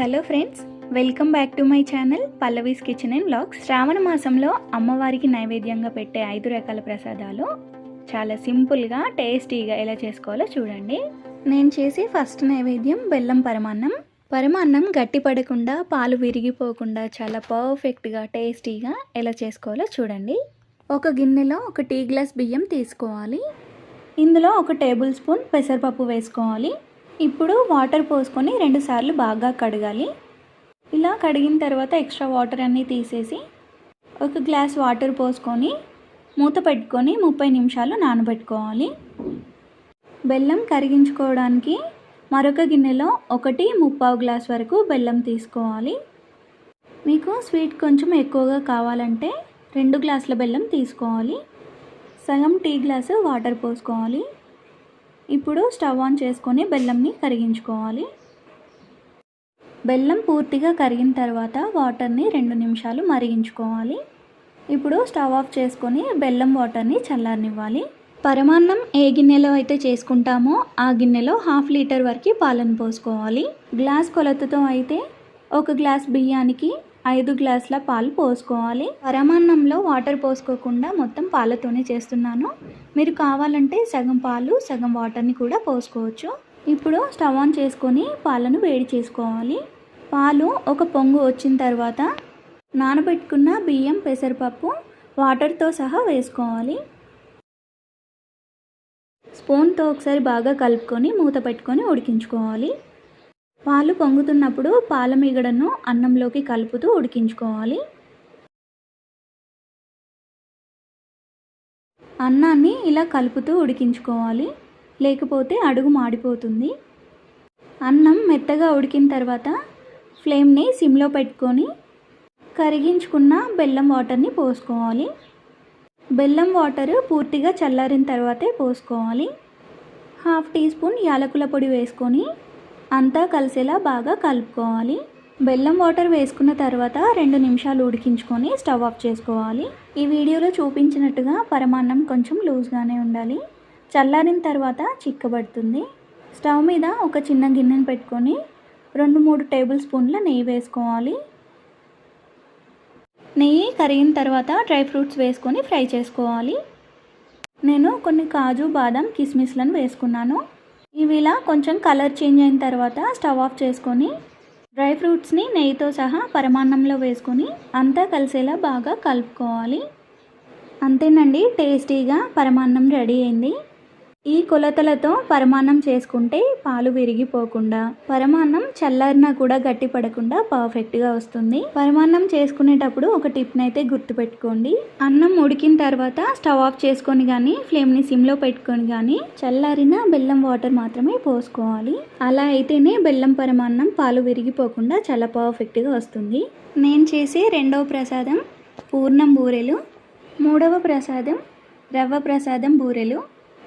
Hello friends welcome back to my channel Pallavi's kitchen and blogs Shravana మాసంలో అమ్మవారికి నైవేద్యంగా పెట్టే ఐదు రకాల ప్రసాదాలు చాలా సింపుల్గా టేస్టీగా ఎలా చేసుకోవాలో చూడండి. నేను చేసే ఫస్ట్ నైవేద్యం బెల్లం పరమాన్నం. పరమాన్నం గట్టి పడకుండా పాలు విరిగిపోకుండా చాలా పర్ఫెక్ట్గా టేస్టీగా ఎలా చేసుకోవాలో చూడండి. ఒక గిన్నెలో ఒక టీ గ్లాస్ బియ్యం తీసుకోవాలి. ఇందులో ఒక టేబుల్ స్పూన్ పెసరపప్పు వేసుకోవాలి. ఇప్పుడు వాటర్ పోసుకొని రెండుసార్లు బాగా కడగాలి. ఇలా కడిగిన తర్వాత ఎక్స్ట్రా వాటర్ అన్నీ తీసేసి ఒక గ్లాస్ వాటర్ పోసుకొని మూత పెట్టుకొని ముప్పై నిమిషాలు నానబెట్టుకోవాలి. బెల్లం కరిగించుకోవడానికి మరొక గిన్నెలో ఒకటి ముప్పావు గ్లాస్ వరకు బెల్లం తీసుకోవాలి. మీకు స్వీట్ కొంచెం ఎక్కువగా కావాలంటే రెండు గ్లాసుల బెల్లం తీసుకోవాలి. సగం టీ గ్లాసు వాటర్ పోసుకోవాలి. ఇప్పుడు స్టవ్ ఆన్ చేసుకొని బెల్లంని కరిగించుకోవాలి. బెల్లం పూర్తిగా కరిగిన తర్వాత వాటర్ని రెండు నిమిషాలు మరిగించుకోవాలి. ఇప్పుడు స్టవ్ ఆఫ్ చేసుకొని బెల్లం వాటర్ని చల్లారనివ్వాలి. పరమాన్నం ఏ గిన్నెలో అయితే చేసుకుంటామో ఆ గిన్నెలో హాఫ్ లీటర్ వరకు పాలను పోసుకోవాలి. గ్లాస్ కొలతతో అయితే ఒక గ్లాస్ బియ్యానికి ఐదు గ్లాసుల పాలు పోసుకోవాలి. పరమాన్నంలో వాటర్ పోసుకోకుండా మొత్తం పాలతోనే చేస్తున్నాను. మీరు కావాలంటే సగం పాలు సగం వాటర్ని కూడా పోసుకోవచ్చు. ఇప్పుడు స్టవ్ ఆన్ చేసుకొని పాలను వేడి చేసుకోవాలి. పాలు ఒక పొంగు వచ్చిన తర్వాత నానబెట్టుకున్న బియ్యం పెసరపప్పు వాటర్తో సహా వేసుకోవాలి. స్పూన్తో ఒకసారి బాగా కలుపుకొని మూత పెట్టుకొని ఉడికించుకోవాలి. పాలు పొంగుతున్నప్పుడు పాల మీగడను అన్నంలోకి కలుపుతూ ఉడికించుకోవాలి. అన్నాన్ని ఇలా కలుపుతూ ఉడికించుకోవాలి. లేకపోతే అడుగు మాడిపోతుంది. అన్నం మెత్తగా ఉడికిన తర్వాత ఫ్లేమ్ని సిమ్లో పెట్టుకొని కరిగించుకున్న బెల్లం వాటర్ని పోసుకోవాలి. బెల్లం వాటర్ పూర్తిగా చల్లారిన తర్వాతే పోసుకోవాలి. హాఫ్ టీ స్పూన్ యాలకుల పొడి వేసుకొని అంతా కలిసేలా బాగా కలుపుకోవాలి. బెల్లం వాటర్ వేసుకున్న తర్వాత రెండు నిమిషాలు ఉడికించుకొని స్టవ్ ఆఫ్ చేసుకోవాలి. ఈ వీడియోలో చూపించినట్టుగా పరమాన్నం కొంచెం లూజ్గానే ఉండాలి. చల్లారిన తర్వాత చిక్కబడుతుంది. స్టవ్ మీద ఒక చిన్న గిన్నెను పెట్టుకొని రెండు మూడు టేబుల్ స్పూన్ల నెయ్యి వేసుకోవాలి. నెయ్యి కరిగిన తర్వాత డ్రై ఫ్రూట్స్ వేసుకొని ఫ్రై చేసుకోవాలి. నేను కొన్ని కాజు బాదం కిస్మిస్లను వేసుకున్నాను. ఇవి ఇలా కొంచెం కలర్ చేంజ్ అయిన తర్వాత స్టవ్ ఆఫ్ చేసుకొని డ్రై ఫ్రూట్స్ని నెయ్యితో సహా పరమాన్నంలో వేసుకొని అంతా కలిసేలా బాగా కలుపుకోవాలి. అంతేనండి టేస్టీగా పరమాన్నం రెడీ అయింది. ఈ కొలతలతో పరమాన్నం చేసుకుంటే పాలు విరిగిపోకుండా పరమాన్నం చల్లారినా కూడా గట్టి పడకుండా పర్ఫెక్ట్గా వస్తుంది. పరమాన్నం చేసుకునేటప్పుడు ఒక టిప్నైతే గుర్తుపెట్టుకోండి. అన్నం ఉడికిన తర్వాత స్టవ్ ఆఫ్ చేసుకొని కానీ ఫ్లేమ్ని సిమ్లో పెట్టుకొని కానీ చల్లారిన బెల్లం వాటర్ మాత్రమే పోసుకోవాలి. అలా అయితేనే బెల్లం పరమాన్నం పాలు విరిగిపోకుండా చాలా పర్ఫెక్ట్గా వస్తుంది. నేను చేసే రెండవ ప్రసాదం పూర్ణం బూరెలు మూడవ ప్రసాదం రవ్వ ప్రసాదం బూరెలు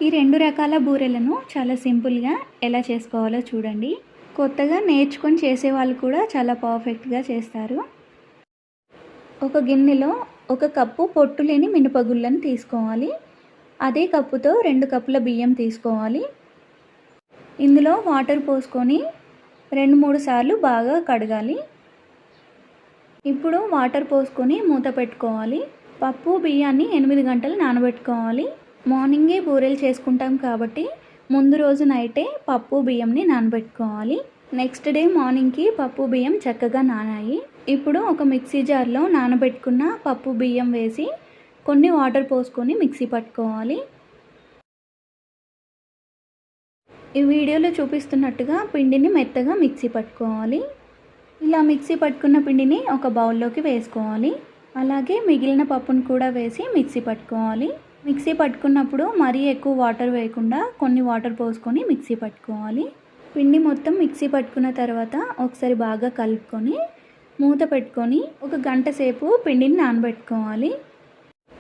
ఈ రెండు రకాల బూరెలను చాలా సింపుల్గా ఎలా చేసుకోవాలో చూడండి. కొత్తగా నేర్చుకొని చేసేవాళ్ళు కూడా చాలా పర్ఫెక్ట్గా చేస్తారు. ఒక గిన్నెలో ఒక కప్పు పొట్టు లేని మినపగుళ్ళను తీసుకోవాలి. అదే కప్పుతో రెండు కప్పుల బియ్యం తీసుకోవాలి. ఇందులో వాటర్ పోసుకొని రెండు మూడు సార్లు బాగా కడగాలి. ఇప్పుడు వాటర్ పోసుకొని మూత పెట్టుకోవాలి. పప్పు బియ్యాన్ని ఎనిమిది గంటలు నానబెట్టుకోవాలి. మార్నింగే బూరెలు చేసుకుంటాం కాబట్టి ముందు రోజు నైటే పప్పు బియ్యంని నానబెట్టుకోవాలి. నెక్స్ట్ డే మార్నింగ్కి పప్పు బియ్యం చక్కగా నానాయి. ఇప్పుడు ఒక మిక్సీ జార్లో నానబెట్టుకున్న పప్పు బియ్యం వేసి కొన్ని వాటర్ పోసుకొని మిక్సీ పట్టుకోవాలి. ఈ వీడియోలో చూపిస్తున్నట్టుగా పిండిని మెత్తగా మిక్సీ పట్టుకోవాలి. ఇలా మిక్సీ పట్టుకున్న పిండిని ఒక బౌల్లోకి వేసుకోవాలి. అలాగే మిగిలిన పప్పును కూడా వేసి మిక్సీ పట్టుకోవాలి. మిక్సీ పట్టుకున్నప్పుడు మరీ ఎక్కువ వాటర్ వేయకుండా కొన్ని వాటర్ పోసుకొని మిక్సీ పట్టుకోవాలి. పిండి మొత్తం మిక్సీ పట్టుకున్న తర్వాత ఒకసారి బాగా కలుపుకొని మూత పెట్టుకొని ఒక గంట సేపు పిండిని నానబెట్టుకోవాలి.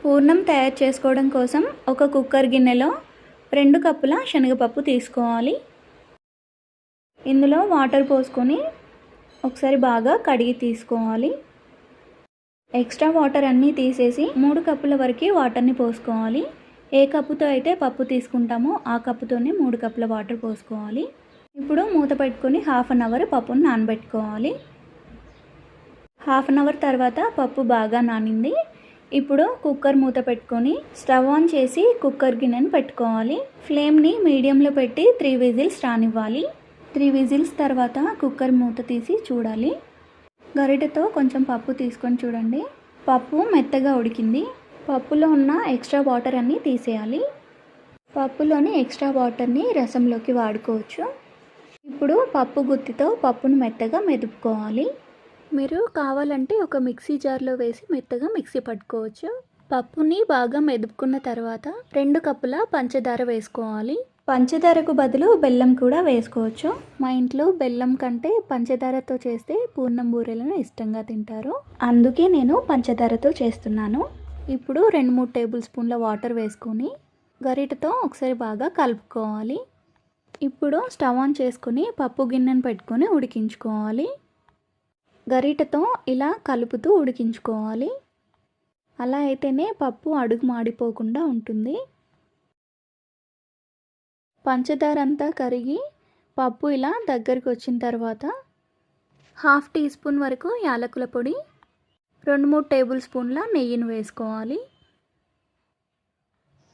పూర్ణం తయారు చేసుకోవడం కోసం ఒక కుక్కర్ గిన్నెలో రెండు కప్పుల శనగపప్పు తీసుకోవాలి. ఇందులో వాటర్ పోసుకొని ఒకసారి బాగా కడిగి తీసుకోవాలి. ఎక్స్ట్రా వాటర్ అన్నీ తీసేసి మూడు కప్పుల వరకు వాటర్ని పోసుకోవాలి. ఏ కప్పుతో అయితే పప్పు తీసుకుంటామో ఆ కప్పుతోనే మూడు కప్పుల వాటర్ పోసుకోవాలి. ఇప్పుడు మూత పెట్టుకొని హాఫ్ అన్ అవర్ పప్పును నానబెట్టుకోవాలి. హాఫ్ అన్ అవర్ తర్వాత పప్పు బాగా నానింది. ఇప్పుడు కుక్కర్ మూత పెట్టుకొని స్టవ్ ఆన్ చేసి కుక్కర్ గిన్నెను పెట్టుకోవాలి. ఫ్లేమ్ని మీడియంలో పెట్టి త్రీ విజిల్స్ రానివ్వాలి. త్రీ విజిల్స్ తర్వాత కుక్కర్ మూత తీసి చూడాలి. గరిటెతో కొంచెం పప్పు తీసుకొని చూడండి. పప్పు మెత్తగా ఉడికింది. పప్పులో ఉన్న ఎక్స్ట్రా వాటర్ అన్నీ తీసేయాలి. పప్పులోని ఎక్స్ట్రా వాటర్ని రసంలోకి వాడుకోవచ్చు. ఇప్పుడు పప్పు గుత్తితో పప్పును మెత్తగా మెదుపుకోవాలి. మీరు కావాలంటే ఒక మిక్సీ జార్లో వేసి మెత్తగా మిక్సీ పట్టుకోవచ్చు. పప్పుని బాగా మెదుపుకున్న తర్వాత రెండు కప్పుల పంచదార వేసుకోవాలి. పంచదారకు బదులు బెల్లం కూడా వేసుకోవచ్చు. మా ఇంట్లో బెల్లం కంటే పంచదారతో చేస్తే పూర్ణం బూరెలను ఇష్టంగా తింటారు. అందుకే నేను పంచదారతో చేస్తున్నాను. ఇప్పుడు రెండు మూడు టేబుల్ స్పూన్ల వాటర్ వేసుకొని గరిటతో ఒకసారి బాగా కలుపుకోవాలి. ఇప్పుడు స్టవ్ ఆన్ చేసుకుని పప్పు గిన్నెను పెట్టుకొని ఉడికించుకోవాలి. గరిటతో ఇలా కలుపుతూ ఉడికించుకోవాలి. అలా అయితేనే పప్పు అడుగు మాడిపోకుండా ఉంటుంది. పంచదార అంతా కరిగి పప్పు ఇలా దగ్గరికి వచ్చిన తర్వాత హాఫ్ టీ స్పూన్ వరకు యాలకుల పొడి రెండు మూడు టేబుల్ స్పూన్ల నెయ్యిని వేసుకోవాలి.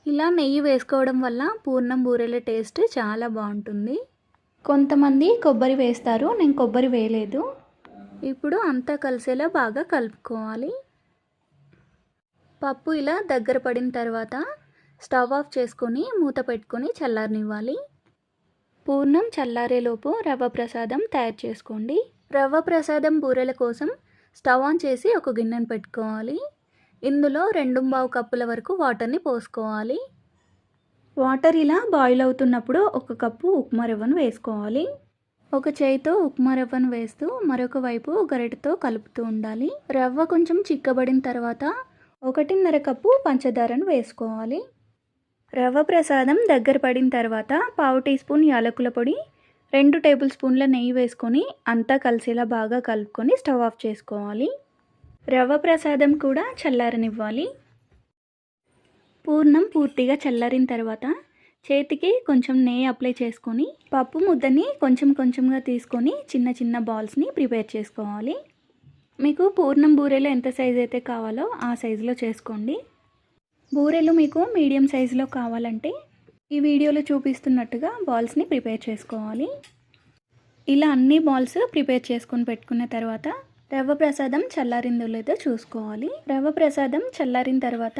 ఇలా నెయ్యి వేసుకోవడం వల్ల పూర్ణం బూరెల టేస్ట్ చాలా బాగుంటుంది. కొంతమంది కొబ్బరి వేస్తారు నేను కొబ్బరి వేయలేదు. ఇప్పుడు అంతా కలిసేలా బాగా కలుపుకోవాలి. పప్పు ఇలా దగ్గర పడిన తర్వాత స్టవ్ ఆఫ్ చేసుకొని మూత పెట్టుకొని చల్లారనివ్వాలి. పూర్ణం చల్లారేలోపు రవ్వ ప్రసాదం తయారు చేసుకోండి. రవ్వ ప్రసాదం బూరెల కోసం స్టవ్ ఆన్ చేసి ఒక గిన్నెను పెట్టుకోవాలి. ఇందులో రెండు బావు కప్పుల వరకు వాటర్ని పోసుకోవాలి. వాటర్ ఇలా బాయిల్ అవుతున్నప్పుడు ఒక కప్పు ఉప్మా రవ్వను వేసుకోవాలి. ఒక చేయితో ఉప్మా రవ్వను వేస్తూ మరొక వైపు గరిటతో కలుపుతూ ఉండాలి. రవ్వ కొంచెం చిక్కబడిన తర్వాత ఒకటిన్నర కప్పు పంచదారను వేసుకోవాలి. రవ్వ ప్రసాదం దగ్గర పడిన తర్వాత పావు టీ స్పూన్ యాలకుల పొడి రెండు టేబుల్ స్పూన్ల నెయ్యి వేసుకొని అంతా కలిసేలా బాగా కలుపుకొని స్టవ్ ఆఫ్ చేసుకోవాలి. రవ్వ ప్రసాదం కూడా చల్లారనివ్వాలి. పూర్ణం పూర్తిగా చల్లారిన తర్వాత చేతికి కొంచెం నెయ్యి అప్లై చేసుకొని పప్పు ముద్దని కొంచెం కొంచెంగా తీసుకొని చిన్న చిన్న బాల్స్ని ప్రిపేర్ చేసుకోవాలి. మీకు పూర్ణం బూరెలో ఎంత సైజు అయితే కావాలో ఆ సైజులో చేసుకోండి. బూరెలు మీకు మీడియం సైజులో కావాలంటే ఈ వీడియోలో చూపిస్తున్నట్టుగా బాల్స్ని ప్రిపేర్ చేసుకోవాలి. ఇలా అన్ని బాల్స్ ప్రిపేర్ చేసుకొని పెట్టుకున్న తర్వాత రవ్వ ప్రసాదం చల్లారిందో లేదో చూసుకోవాలి. రవ్వ ప్రసాదం చల్లారిన తర్వాత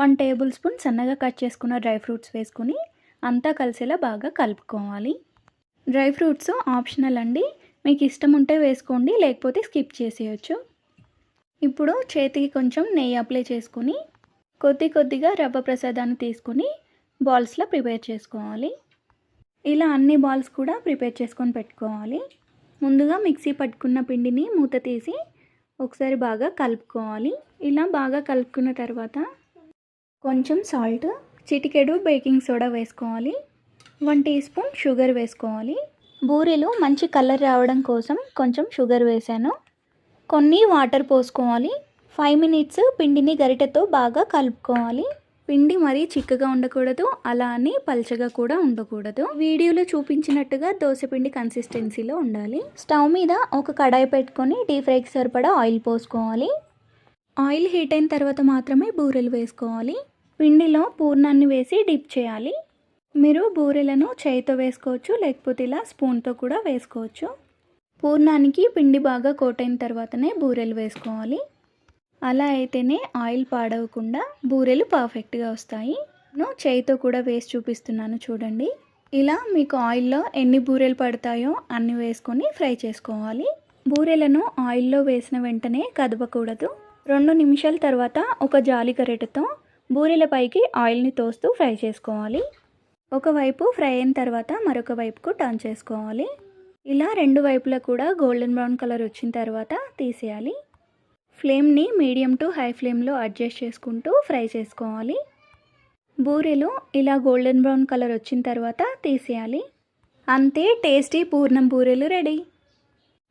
వన్ టేబుల్ స్పూన్ సన్నగా కట్ చేసుకున్న డ్రై ఫ్రూట్స్ వేసుకుని అంతా కలిసేలా బాగా కలుపుకోవాలి. డ్రై ఫ్రూట్స్ ఆప్షనల్ అండి. మీకు ఇష్టం ఉంటే వేసుకోండి లేకపోతే స్కిప్ చేసేయచ్చు. ఇప్పుడు చేతికి కొంచెం నెయ్యి అప్లై చేసుకుని కొద్ది కొద్దిగా రవ్వ ప్రసాదాన్ని తీసుకొని బాల్స్లో ప్రిపేర్ చేసుకోవాలి. ఇలా అన్ని బాల్స్ కూడా ప్రిపేర్ చేసుకొని పెట్టుకోవాలి. ముందుగా మిక్సీ పట్టుకున్న పిండిని మూత తీసి ఒకసారి బాగా కలుపుకోవాలి. ఇలా బాగా కలుపుకున్న తర్వాత కొంచెం సాల్ట్ చిటికెడు బేకింగ్ సోడా వేసుకోవాలి. వన్ టీ స్పూన్ షుగర్ వేసుకోవాలి. బూరెలు మంచి కలర్ రావడం కోసం కొంచెం షుగర్ వేసాను. కొన్ని వాటర్ పోసుకోవాలి. ఫైవ్ మినిట్స్ పిండిని గరిటెతో బాగా కలుపుకోవాలి. పిండి మరీ చిక్కగా ఉండకూడదు అలా అని పల్చగా కూడా ఉండకూడదు. వీడియోలో చూపించినట్టుగా దోశపిండి కన్సిస్టెన్సీలో ఉండాలి. స్టవ్ మీద ఒక కడాయి పెట్టుకొని డీప్ ఫ్రైకి సరిపడా ఆయిల్ పోసుకోవాలి. ఆయిల్ హీట్ అయిన తర్వాత మాత్రమే బూరెలు వేసుకోవాలి. పిండిలో పూర్ణాన్ని వేసి డిప్ చేయాలి. మీరు బూరెలను చేయితో వేసుకోవచ్చు లేకపోతే ఇలా స్పూన్తో కూడా వేసుకోవచ్చు. పూర్ణానికి పిండి బాగా కోట్ అయిన తర్వాతనే బూరెలు వేసుకోవాలి. అలా అయితేనే ఆయిల్ పాడవకుండా బూరెలు పర్ఫెక్ట్గా వస్తాయి. నేను చేయితో కూడా వేసి చూపిస్తున్నాను చూడండి. ఇలా మీకు ఆయిల్లో ఎన్ని బూరెలు పడతాయో అన్ని వేసుకొని ఫ్రై చేసుకోవాలి. బూరెలను ఆయిల్లో వేసిన వెంటనే కదపకూడదు. రెండు నిమిషాల తర్వాత ఒక జాలి గరిటెతో బూరెల పైకి ఆయిల్ని తోస్తూ ఫ్రై చేసుకోవాలి. ఒకవైపు ఫ్రై అయిన తర్వాత మరొక వైపుకు టర్న్ చేసుకోవాలి. ఇలా రెండు వైపులా కూడా గోల్డెన్ బ్రౌన్ కలర్ వచ్చిన తర్వాత తీసేయాలి. ఫ్లేమ్ని మీడియం టు హై ఫ్లేమ్లో అడ్జస్ట్ చేసుకుంటూ ఫ్రై చేసుకోవాలి. బూరెలు ఇలా గోల్డెన్ బ్రౌన్ కలర్ వచ్చిన తర్వాత తీసేయాలి. అంతే టేస్టీ పూర్ణం బూరెలు రెడీ.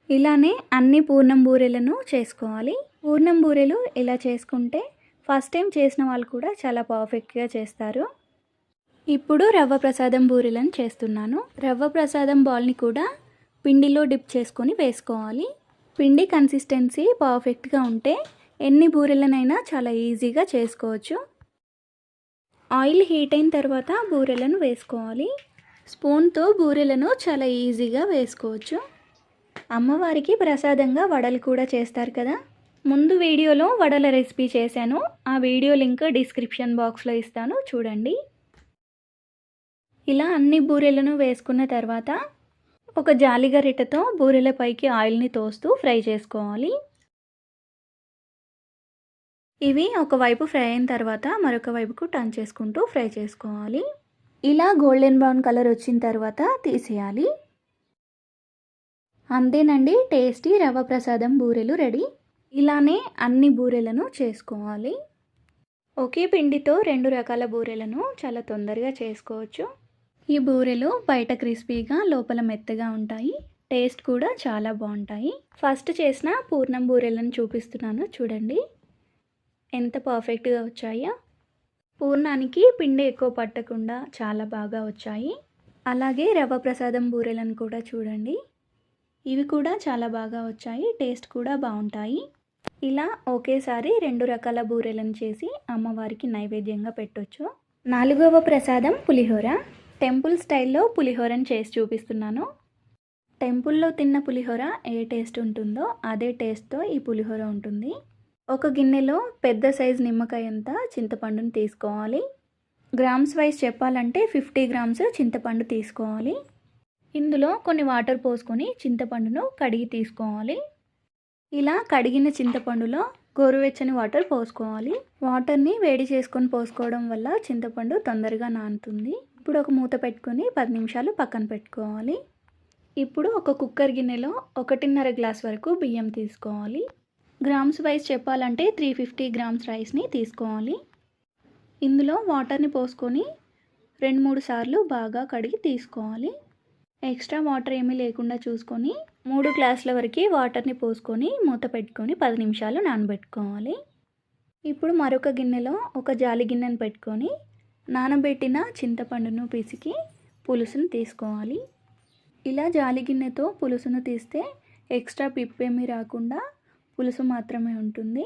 ఇలానే అన్ని పూర్ణం బూరెలను చేసుకోవాలి. పూర్ణం బూరెలు ఇలా చేసుకుంటే ఫస్ట్ టైం చేసిన వాళ్ళు కూడా చాలా పర్ఫెక్ట్గా చేస్తారు. ఇప్పుడు రవ్వ ప్రసాదం బూరెలను చేస్తున్నాను. రవ్వ ప్రసాదం బాల్ని కూడా పిండిలో డిప్ చేసుకొని వేసుకోవాలి. పిండి కన్సిస్టెన్సీ పర్ఫెక్ట్గా ఉంటే ఎన్ని బూరెలనైనా చాలా ఈజీగా చేసుకోవచ్చు. ఆయిల్ హీట్ అయిన తర్వాత బూరెలను వేసుకోవాలి. స్పూన్తో బూరెలను చాలా ఈజీగా వేసుకోవచ్చు. అమ్మవారికి ప్రసాదంగా వడలు కూడా చేస్తారు కదా. ముందు వీడియోలో వడల రెసిపీ చేశాను. ఆ వీడియో లింక్ డిస్క్రిప్షన్ బాక్స్లో ఇస్తాను. చూడండి. ఇలా అన్ని బూరెలను వేసుకున్న తర్వాత ఒక జాలిగరిటతో బూరెల పైకి ఆయిల్ని తోస్తూ ఫ్రై చేసుకోవాలి. ఇవి ఒకవైపు ఫ్రై అయిన తర్వాత మరొక వైపుకు టర్న్ చేసుకుంటూ ఫ్రై చేసుకోవాలి. ఇలా గోల్డెన్ బ్రౌన్ కలర్ వచ్చిన తర్వాత తీసేయాలి. అంతేనండి టేస్టీ రవ్వ ప్రసాదం బూరెలు రెడీ. ఇలానే అన్ని బూరెలను చేసుకోవాలి. ఒకే పిండితో రెండు రకాల బూరెలను చాలా తొందరగా చేసుకోవచ్చు. ఈ బూరెలు బయట క్రిస్పీగా లోపల మెత్తగా ఉంటాయి. టేస్ట్ కూడా చాలా బాగుంటాయి. ఫస్ట్ చేసిన పూర్ణం బూరెలను చూపిస్తున్నాను చూడండి. ఎంత పర్ఫెక్ట్గా వచ్చాయో. పూర్ణానికి పిండి ఎక్కువ పట్టకుండా చాలా బాగా వచ్చాయి. అలాగే రవ్వ ప్రసాదం బూరెలను కూడా చూడండి. ఇవి కూడా చాలా బాగా వచ్చాయి టేస్ట్ కూడా బాగుంటాయి. ఇలా ఒకేసారి రెండు రకాల బూరెలను చేసి అమ్మవారికి నైవేద్యంగా పెట్టొచ్చు. నాలుగవ ప్రసాదం పులిహోర. టెంపుల్ స్టైల్లో పులిహోరని చేసి చూపిస్తున్నాను. టెంపుల్లో తిన్న పులిహోర ఏ టేస్ట్ ఉంటుందో అదే టేస్ట్తో ఈ పులిహోర ఉంటుంది. ఒక గిన్నెలో పెద్ద సైజు నిమ్మకాయ అంతా చింతపండుని తీసుకోవాలి. గ్రామ్స్ వైజ్ చెప్పాలంటే ఫిఫ్టీ గ్రామ్స్ చింతపండు తీసుకోవాలి. ఇందులో కొన్ని వాటర్ పోసుకొని చింతపండును కడిగి తీసుకోవాలి. ఇలా కడిగిన చింతపండులో గోరువెచ్చని వాటర్ పోసుకోవాలి. వాటర్ని వేడి చేసుకొని పోసుకోవడం వల్ల చింతపండు తొందరగా నానుతుంది. ఇప్పుడు ఒక మూత పెట్టుకొని పది నిమిషాలు పక్కన పెట్టుకోవాలి. ఇప్పుడు ఒక కుక్కర్ గిన్నెలో ఒకటిన్నర గ్లాస్ వరకు బియ్యం తీసుకోవాలి. గ్రామ్స్ వైజ్ చెప్పాలంటే త్రీ ఫిఫ్టీ గ్రామ్స్ రైస్ని తీసుకోవాలి. ఇందులో వాటర్ని పోసుకొని రెండు మూడు సార్లు బాగా కడిగి తీసుకోవాలి. ఎక్స్ట్రా వాటర్ ఏమీ లేకుండా చూసుకొని మూడు గ్లాసుల వరకు వాటర్ని పోసుకొని మూత పెట్టుకొని పది నిమిషాలు నానబెట్టుకోవాలి. ఇప్పుడు మరొక గిన్నెలో ఒక జాలి గిన్నెను పెట్టుకొని నానబెట్టిన చింతపండును పిసికి పులుసును తీసుకోవాలి. ఇలా జాలి గిన్నెతో పులుసును తీస్తే ఎక్స్ట్రా పిప్పేమీ రాకుండా పులుసు మాత్రమే ఉంటుంది.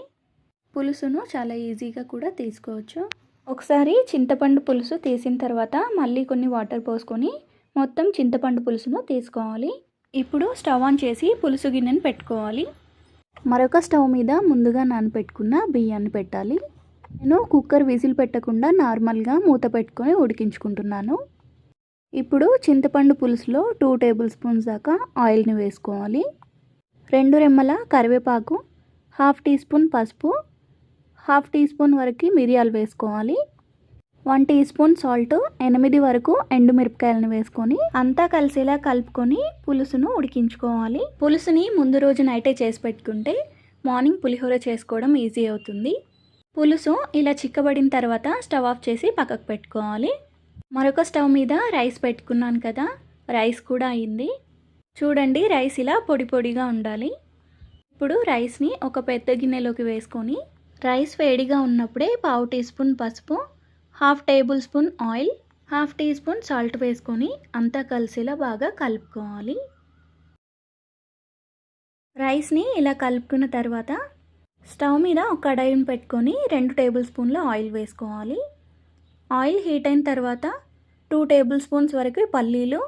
పులుసును చాలా ఈజీగా కూడా తీసుకోవచ్చు. ఒకసారి చింతపండు పులుసు తీసిన తర్వాత మళ్ళీ కొన్ని వాటర్ పోసుకొని మొత్తం చింతపండు పులుసును తీసుకోవాలి. ఇప్పుడు స్టవ్ ఆన్ చేసి పులుసు గిన్నెను పెట్టుకోవాలి. మరొక స్టవ్ మీద ముందుగా నానబెట్టుకున్న బియ్యాన్ని పెట్టాలి. నేను కుక్కర్ విజిల్ పెట్టకుండా నార్మల్గా మూత పెట్టుకొని ఉడికించుకుంటున్నాను. ఇప్పుడు చింతపండు పులుసులో టూ టేబుల్ స్పూన్స్ దాకా ఆయిల్ని వేసుకోవాలి. రెండు రెమ్మల కరివేపాకు హాఫ్ టీ స్పూన్ పసుపు హాఫ్ టీ స్పూన్ వరకు మిరియాలు వేసుకోవాలి. వన్ టీ స్పూన్ సాల్ట్ ఎనిమిది వరకు ఎండుమిరపకాయలను వేసుకొని అంతా కలిసేలా కలుపుకొని పులుసును ఉడికించుకోవాలి. పులుసుని ముందు రోజు నైటే చేసి పెట్టుకుంటే మార్నింగ్ పులిహోర చేసుకోవడం ఈజీ అవుతుంది. పులుసు ఇలా చిక్కబడిన తర్వాత స్టవ్ ఆఫ్ చేసి పక్కకు పెట్టుకోవాలి. మరొక స్టవ్ మీద రైస్ పెట్టుకున్నాను కదా రైస్ కూడా అయింది. చూడండి రైస్ ఇలా పొడి పొడిగా ఉండాలి. ఇప్పుడు రైస్ని ఒక పెద్ద గిన్నెలోకి వేసుకొని రైస్ వేడిగా ఉన్నప్పుడే పావు టీ స్పూన్ పసుపు half tablespoon oil half teaspoon salt వేసుకొని అంతా కలిసేలా బాగా కలుపుకోవాలి. రైస్ని ఇలా కలుపుకున్న తర్వాత స్టవ్ మీద ఒక కడాయిని పెట్టుకొని రెండు టేబుల్ స్పూన్ల ఆయిల్ వేసుకోవాలి. ఆయిల్ హీట్ అయిన తర్వాత టూ టేబుల్ స్పూన్స్ వరకు పల్లీలు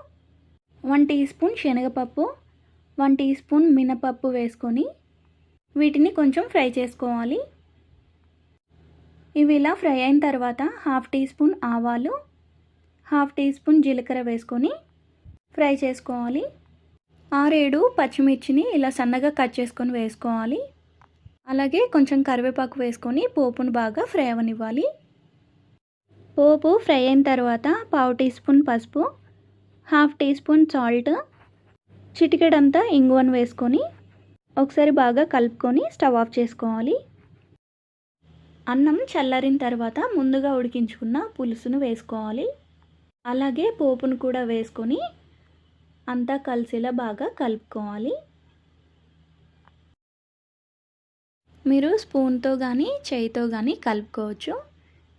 వన్ టీ స్పూన్ శనగపప్పు వన్ టీ స్పూన్ మినపప్పు వేసుకొని వీటిని కొంచెం ఫ్రై చేసుకోవాలి. ఇవి ఇలా ఫ్రై అయిన తర్వాత హాఫ్ టీ స్పూన్ ఆవాలు హాఫ్ టీ స్పూన్ జీలకర్ర వేసుకొని ఫ్రై చేసుకోవాలి. ఆరేడు పచ్చిమిర్చిని ఇలా సన్నగా కట్ చేసుకొని వేసుకోవాలి. అలాగే కొంచెం కరివేపాకు వేసుకొని పోపును బాగా ఫ్రై అవనివ్వాలి. పోపు ఫ్రై అయిన తర్వాత పావు టీ స్పూన్ పసుపు హాఫ్ టీ స్పూన్ సాల్ట్ చిటికెడంతా ఇంగువను వేసుకొని ఒకసారి బాగా కలుపుకొని స్టవ్ ఆఫ్ చేసుకోవాలి. అన్నం చల్లారిన తర్వాత ముందుగా ఉడికించుకున్న పులుసును వేసుకోవాలి. అలాగే పోపును కూడా వేసుకొని అంతా కలిసేలా బాగా కలుపుకోవాలి. మీరు స్పూన్తో కానీ చేయితో కానీ కలుపుకోవచ్చు.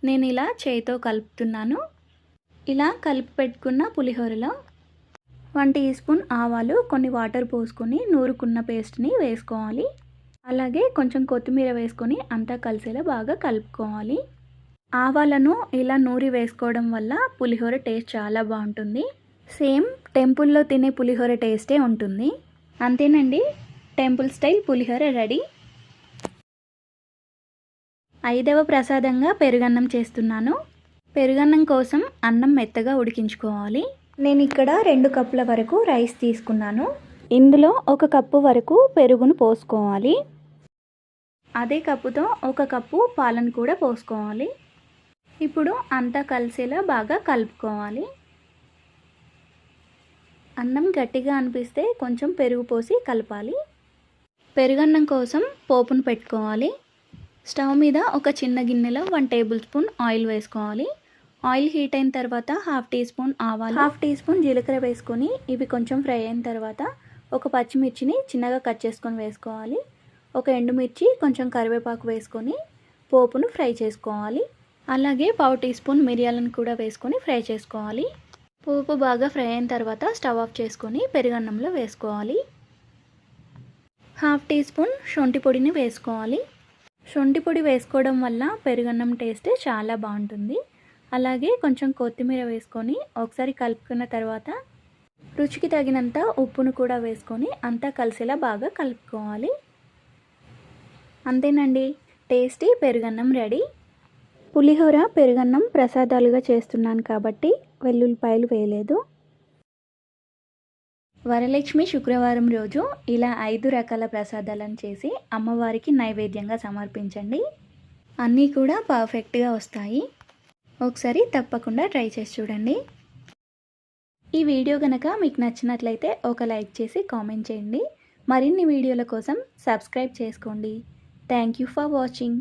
నేను ఇలా చేయితో కలుపుతున్నాను. ఇలా కలిపి పెట్టుకున్న పులిహోరలో వన్ టీ స్పూన్ ఆవాలు కొన్ని వాటర్ పోసుకొని నూరుకున్న పేస్ట్ని వేసుకోవాలి. అలాగే కొంచెం కొత్తిమీర వేసుకొని అంతా కలిసేలా బాగా కలుపుకోవాలి. ఆవాలను ఇలా నూరి వేసుకోవడం వల్ల పులిహోర టేస్ట్ చాలా బాగుంటుంది. సేమ్ టెంపుల్లో తినే పులిహోర టేస్టే ఉంటుంది. అంతేనండి? Temple style pulihora ready. ఐదవ ప్రసాదంగా పెరుగన్నం చేస్తున్నాను. పెరుగన్నం కోసం అన్నం మెత్తగా ఉడికించుకోవాలి. నేను ఇక్కడ రెండు కప్పుల వరకు రైస్ తీసుకున్నాను. ఇందులో ఒక కప్పు వరకు పెరుగును పోసుకోవాలి. అదే కప్పుతో ఒక కప్పు పాలను కూడా పోసుకోవాలి. ఇప్పుడు అంతా కలిసేలా బాగా కలుపుకోవాలి. అన్నం గట్టిగా అనిపిస్తే కొంచెం పెరుగు పోసి కలపాలి. పెరుగన్నం కోసం పోపును పెట్టుకోవాలి. స్టవ్ మీద ఒక చిన్న గిన్నెలో వన్ టేబుల్ స్పూన్ ఆయిల్ వేసుకోవాలి. ఆయిల్ హీట్ అయిన తర్వాత హాఫ్ టీ స్పూన్ ఆవాలు హాఫ్ టీ స్పూన్ జీలకర్ర వేసుకొని ఇవి కొంచెం ఫ్రై అయిన తర్వాత ఒక పచ్చిమిర్చిని చిన్నగా కట్ చేసుకొని వేసుకోవాలి. ఒక ఎండుమిర్చి కొంచెం కరివేపాకు వేసుకొని పోపును ఫ్రై చేసుకోవాలి. అలాగే పావు టీ స్పూన్ మిరియాలను కూడా వేసుకొని ఫ్రై చేసుకోవాలి. పోపు బాగా ఫ్రై అయిన తర్వాత స్టవ్ ఆఫ్ చేసుకొని పెరుగన్నంలో వేసుకోవాలి. హాఫ్ టీ స్పూన్ శొంఠి పొడిని వేసుకోవాలి. శొంఠి పొడి వేసుకోవడం వల్ల పెరుగన్నం టేస్ట్ చాలా బాగుంటుంది. అలాగే కొంచెం కొత్తిమీర వేసుకొని ఒకసారి కలుపుకున్న తర్వాత రుచికి తగినంత ఉప్పును కూడా వేసుకొని అంతా కలిసేలా బాగా కలుపుకోవాలి. అంతేనండి. టేస్టీ పెరుగన్నం రెడీ. పులిహోర పెరుగన్నం ప్రసాదాలుగా చేస్తున్నాను కాబట్టి వెల్లుల్లిపాయలు వేయలేదు. వరలక్ష్మి శుక్రవారం రోజు ఇలా ఐదు రకాల ప్రసాదాలను చేసి అమ్మవారికి నైవేద్యంగా సమర్పించండి. అన్నీ కూడా పర్ఫెక్ట్గా వస్తాయి. ఒకసారి తప్పకుండా ట్రై చేసి చూడండి. ఈ వీడియో కనుక మీకు నచ్చినట్లయితే ఒక లైక్ చేసి కామెంట్ చేయండి. మరిన్ని వీడియోల కోసం సబ్స్క్రైబ్ చేసుకోండి. Thank you for watching.